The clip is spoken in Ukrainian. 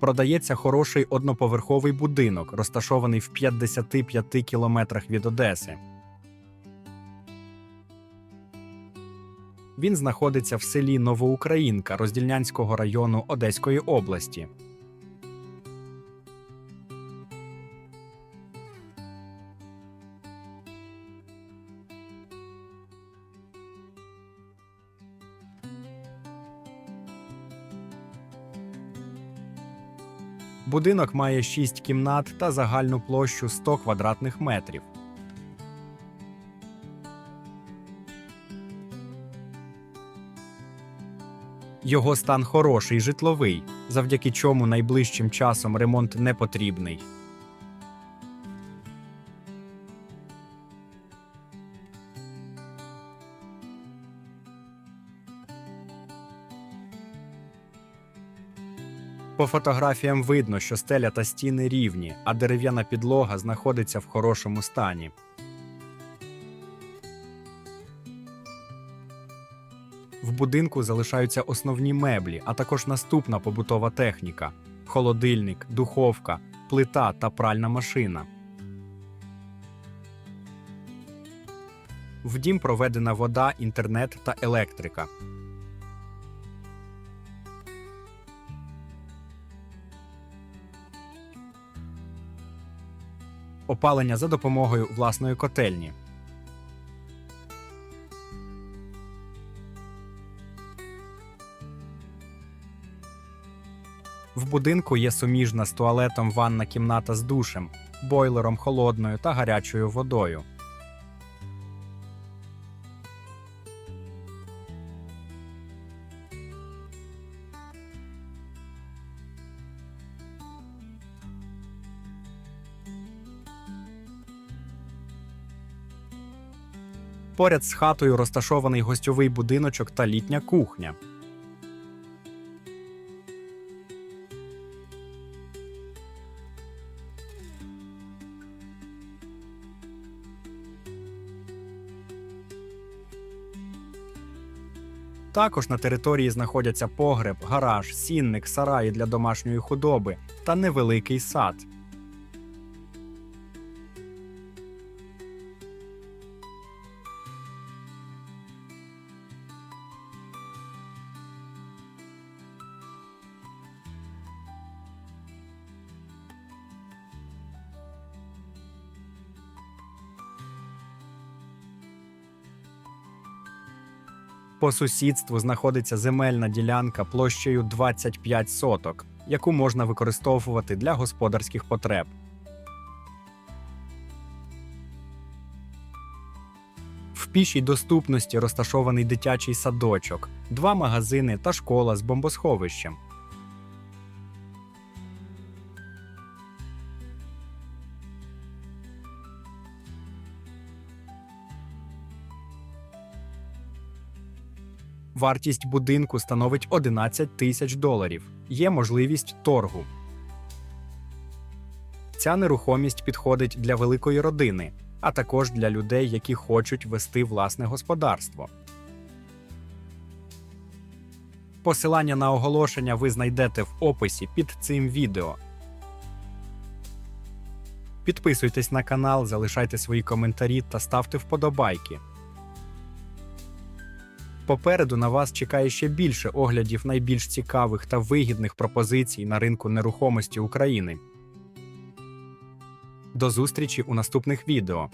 Продається хороший одноповерховий будинок, розташований в 55 кілометрах від Одеси. Він знаходиться в селі Новоукраїнка Роздільнянського району Одеської області. Будинок має 6 кімнат та загальну площу 100 квадратних метрів. Його стан хороший житловий, завдяки чому найближчим часом ремонт не потрібний. По фотографіям видно, що стеля та стіни рівні, а дерев'яна підлога знаходиться в хорошому стані. В будинку залишаються основні меблі, а також наступна побутова техніка: холодильник, духовка, плита та пральна машина. В дім проведена вода, інтернет та електрика. Опалення за допомогою власної котельні. В будинку є суміжна з туалетом ванна кімната з душем, бойлером холодною та гарячою водою. Поряд з хатою розташований гостьовий будиночок та літня кухня. Також на території знаходяться погреб, гараж, сінник, сараї для домашньої худоби та невеликий сад. По сусідству знаходиться земельна ділянка площею 25 соток, яку можна використовувати для господарських потреб. В пішій доступності розташований дитячий садочок, два магазини та школа з бомбосховищем. Вартість будинку становить 11 тисяч доларів. Є можливість торгу. Ця нерухомість підходить для великої родини, а також для людей, які хочуть вести власне господарство. Посилання на оголошення ви знайдете в описі під цим відео. Підписуйтесь на канал, залишайте свої коментарі та ставте вподобайки. Попереду на вас чекає ще більше оглядів найбільш цікавих та вигідних пропозицій на ринку нерухомості України. До зустрічі у наступних відео.